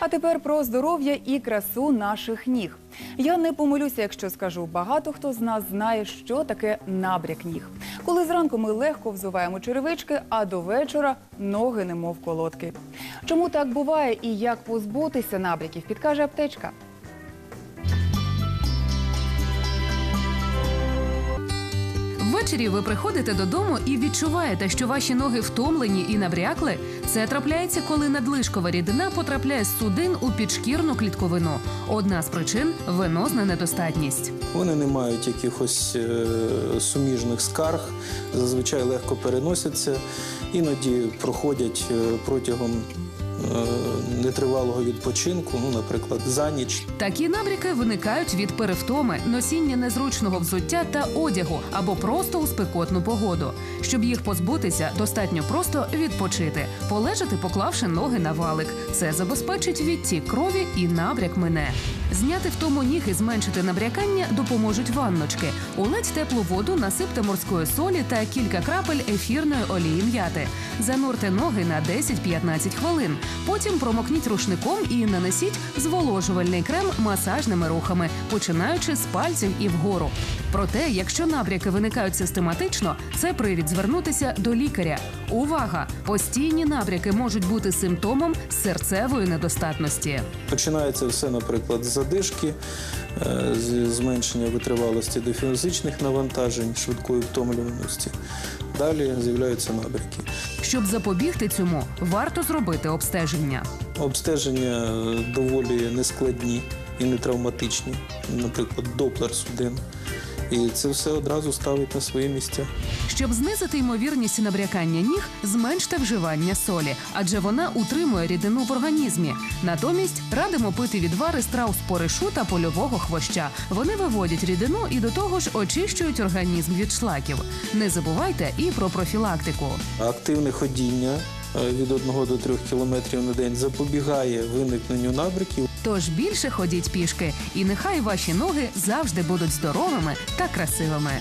А тепер про здоров'я і красу наших ніг. Я не помилюся, якщо скажу, багато хто з нас знає, що таке набряк ніг. Коли зранку ми легко взуваємо черевички, а до вечора ноги немов колодки. Чому так буває і як позбутися набряків, підкаже аптечка. Ввечері ви приходите додому і відчуваєте, що ваші ноги втомлені і набрякли. Це трапляється, коли надлишкова рідина потрапляє з судин у підшкірну клітковину. Одна з причин венозна недостатність. Вони не мають якихось е, суміжних скарг, зазвичай легко переносяться, іноді проходять е, протягом е, тривалого відпочинку, ну, наприклад, за ніч. Такі набріки виникають від перевтоми, носіння незручного взуття та одягу або просто у спекотну погоду. Щоб їх позбутися, достатньо просто відпочити, полежати, поклавши ноги на валик. Це забезпечить відтік крові і набряк мине. Зняти втому ніг і зменшити набрякання допоможуть ванночки. У теплу воду насипте морської солі та кілька крапель ефірної олії м'яти. Занурте ноги на 10-15 хвилин. Потім промокніть рушником і нанесіть зволожувальний крем масажними рухами, починаючи з пальців і вгору. Проте, якщо набряки виникають систематично, це привід звернутися до лікаря. Увага! Постійні набряки можуть бути симптомом серцевої недостатності. Починається все, наприклад, з задишки, е, зменшення витривалості до фізичних навантажень, швидкої втомлюваності. Далі з'являються набряки. Щоб запобігти цьому, варто зробити обстеження. Обстеження е, доволі нескладні і не травматичні, наприклад, доплер судин. І це все одразу ставить на свої місця. Щоб знизити ймовірність набрякання ніг, зменште вживання солі, адже вона утримує рідину в організмі. Натомість радимо пити відвари з трав споришу та польового хвоща. Вони виводять рідину і до того ж очищують організм від шлаків. Не забувайте і про профілактику. Активне ходіння від 1 до 3 кілометрів на день запобігає виникненню набриків. Тож більше ходіть пішки, і нехай ваші ноги завжди будуть здоровими та красивими.